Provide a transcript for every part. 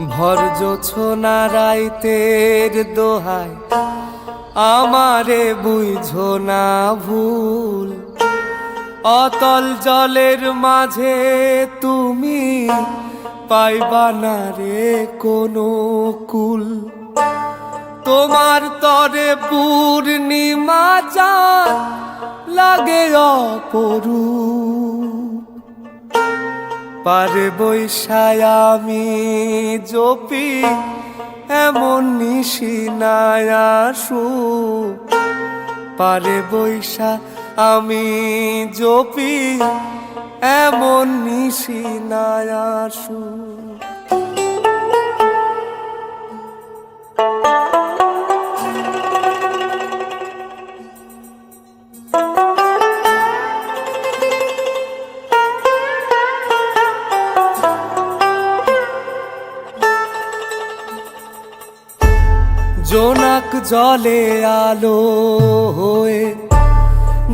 ভর রাইতের দোহায় আমারে বুঝো না ভুল। অতল জলের মাঝে তুমি পাইবা না রে কোনো কুল। তোমার তরে পূর্ণিমা চাঁদ লাগে অপরূপ। পারে বৈশায় আমি জপি এমন নিশি নায়াসু পারে বৈশা আমি জপি এমন নিশি নায়াসু জোনাক জলে আলো হয়ে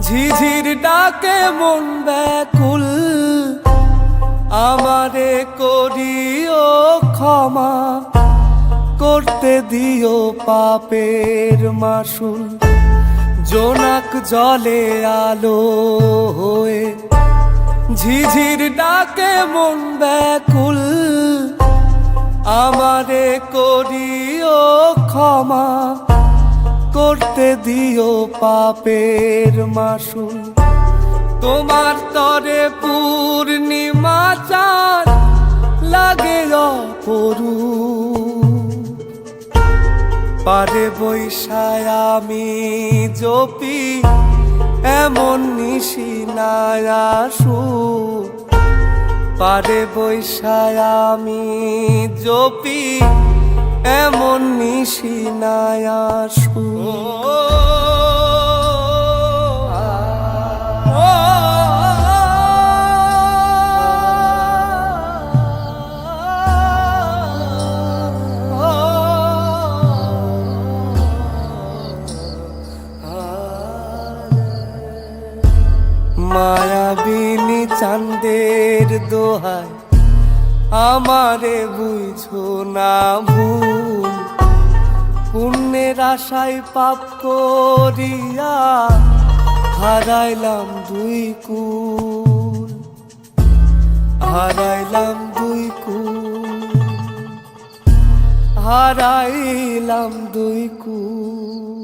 ঝিঝির ডাকে মন ব্যাকুল, আমারে করিও ক্ষমা, করতে দিও পাপের মাসুল। জোনাক জলে আলো হয়ে ঝিঝির ডাকে মন ব্যাকুল, আমারে করিও ক্ষমা করতে দিও পাপের মাসুল তোমার তরে পূর্ণিমা চাঁদ লাগে অপরু পারে বৈশায় আমি জপি, এমন নিশি নায়াসু পারে বৈশায় আমি জপি এমন নিশি নায়াসু মায়াবিনী চান্দের দোহায় আমারে বুঝো না ভুল। পুণ্যের আশায় পাপ করিয়া হারাইলাম দুই কুল। হারাইলাম দুই কুল। হারাইলাম দুই কুল।